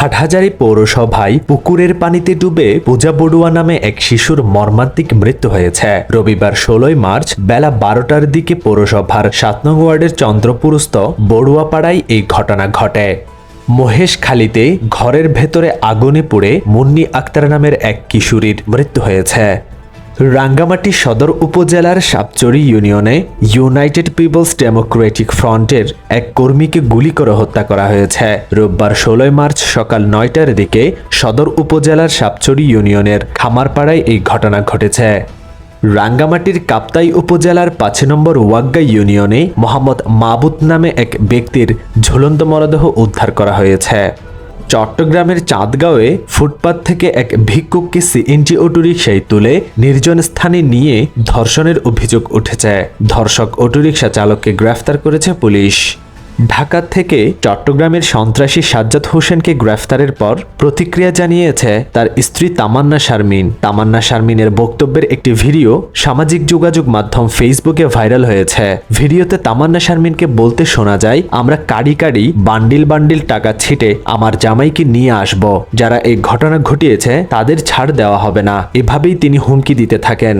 হাটহাজারী পৌরসভায় পুকুরের পানিতে ডুবে পূজা বড়ুয়া নামে এক শিশুর মর্মান্তিক মৃত্যু হয়েছে। রবিবার ষোলোই মার্চ বেলা বারোটার দিকে পৌরসভার সাত নং ওয়ার্ডের চন্দ্রপুরস্থ বড়ুয়াপাড়ায় এই ঘটনা ঘটে। মহেশখালীতে ঘরের ভেতরে আগুনে পুড়ে মুন্নি আক্তার নামের এক কিশোরীর মৃত্যু হয়েছে। রাঙ্গামাটি সদর উপজেলার সাপচরি ইউনিয়নে ইউনাইটেড পিপলস ডেমোক্রেটিক ফ্রন্টের এক কর্মীকে গুলি করে হত্যা করা হয়েছে। রোববার ষোলোই মার্চ সকাল নয়টার দিকে সদর উপজেলার সাপচরি ইউনিয়নের খামারপাড়ায় এই ঘটনা ঘটেছে। রাঙ্গামাটির কাপ্তাই উপজেলার পাঁচ নম্বর ওয়াগ্গা ইউনিয়নে মোহাম্মদ মাবুত নামে এক ব্যক্তির ঝুলন্ত মরদেহ উদ্ধার করা হয়েছে। চট্টগ্রামের চাঁদগাঁওয়ে ফুটপাত থেকে এক ভিক্ষুককে সিএনজি অটোরিকশায় তুলে নির্জন স্থানে নিয়ে ধর্ষণের অভিযোগ উঠেছে। ধর্ষক অটোরিকশা চালককে গ্রেফতার করেছে পুলিশ। ঢাকা থেকে চট্টগ্রামের সন্ত্রাসী সাজ্জাদ হোসেনকে গ্রেফতারের পর প্রতিক্রিয়া জানিয়েছে তার স্ত্রী তামান্না শারমিন। তামান্না শারমিনের বক্তব্যের একটি ভিডিও সামাজিক যোগাযোগ মাধ্যম ফেসবুকে ভাইরাল হয়েছে। ভিডিওতে তামান্না শারমিনকে বলতে শোনা যায়, আমরা কাড়ি কাড়ি, বান্ডিল বান্ডিল টাকা ছিটে আমার জামাইকে নিয়ে আসব। যারা এই ঘটনা ঘটিয়েছে তাদের ছাড় দেওয়া হবে না। এভাবেই তিনি হুমকি দিতে থাকেন।